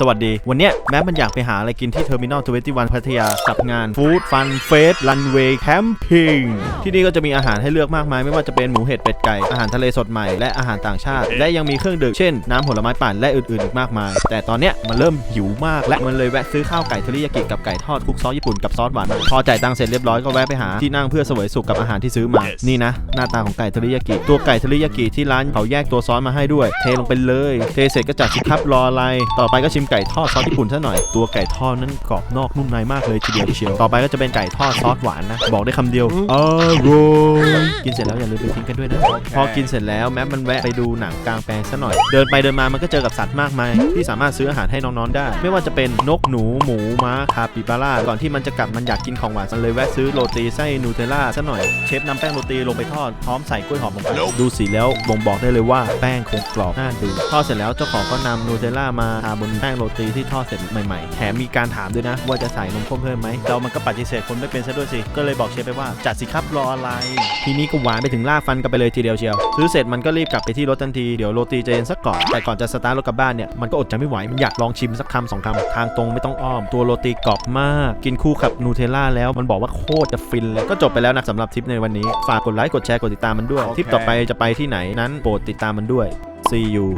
สวัสดี วันเนี้ยแม้มันอยากไปหาอะไรกินที่เทอร์มินอล21พัทยากับงานฟู้ดฟันเฟสรันเวย์แคมปิ้งที่นี่ก็จะมีอาหารให้เลือกมากมาย ไม่ว่าจะเป็นหมูเห็ดเป็ดไก่ อาหารทะเลสดใหม่และอาหารต่างชาติ และยังมีเครื่องดื่มเช่นน้ำผลไม้ปั่นและอื่นๆอีกมากมาย แต่ตอนเนี้ยมันเริ่มหิวมากและมันเลยแวะซื้อข้าวไก่เทริยากิกับไก่ทอดคลุกซอสญี่ปุ่นกับซอสหวานมาพอจ่ายตังค์เสร็จเรียบร้อยก็แวะไปหาที่นั่งเพื่อเสวยสุขกับอาหารที่ซื้อมานี่นะ หน้าตาของไก่เทริยากิตัวไก่เทริยากิที่ร้านเขาแยกตัวซอสมาให้ด้วย เทลงไปเลย เทเสร็จก็จัดสิครับรออะไร ต่อไปก็ชิมไก่ทอดซอสญี่ปุ่นซะหน่อย ตัวไก่ทอดนั้นกรอบนอกนุ่มในมากเลยทีเดียวเชียว ต่อไปก็จะเป็นไก่ทอดซอสหวานนะ บอกได้คำเดียวอร่อยกินเสร็จแล้วอย่าลืมไปทิ้งกันด้วยนะ พอกินเสร็จแล้วแม้มันแวะไปดูหนังกลางแปลงซะหน่อย เดินไปเดินมามันก็เจอกับสัตว์มากมายที่สามารถซื้ออาหารให้น้องๆได้ ไม่ว่าจะเป็นนกหนูหมูม้าคาปิบาร่าก่อนที่มันจะกลับมันอยากกินของหวานมันเลยแวะซื้อโรตีไส้นูเทลล่าซะหน่อยเชฟนำแป้งโรตีลงไปทอดพร้อมใส่กล้วยหอมลงไปดูสีแล้วบ่งบอกได้เลยว่าแป้งคงกรอบน่าดูทอดเสร็จแล้วเจ้าของก็นำนูเทลล่ามาทาบนแป้งโรตีที่ทอดเสร็จใหม่ๆ แถมมีการถามด้วยนะ ว่าจะใส่นมข้นเพิ่มไหมเรามันก็ปฏิเสธคนไม่เป็นซะด้วยสิ ก็เลยบอกเชฟไปว่าจัดสิครับรออะไร ทีนี้ก็หวานไปถึงลากฟันกันไปเลยทีเดียวเชียว ซื้อเสร็จมันก็รีบกลับไปที่รถทันที เดี๋ยวโรตีจะเย็นสักก่อน แต่ก่อนจะสตาร์ทรถกลับบ้านเนี่ยมันก็อดใจไม่ไหว มันอยากลองชิมสักคำสองคำทางตรงไม่ต้องอ้อม ตัวโรตีกรอบมาก กินคู่กับนูเทลล่าแล้วมันบอกว่าโคตรจะฟินเลย ก็จบไปแล้วนะสำหรับทริปในวันนี้ ฝากกดไลค์ กดแชร์ กดติดตามมันด้วย ทริปต่อไปจะไปที่ไหนนั้นโปรดติดตามมันด้วย see you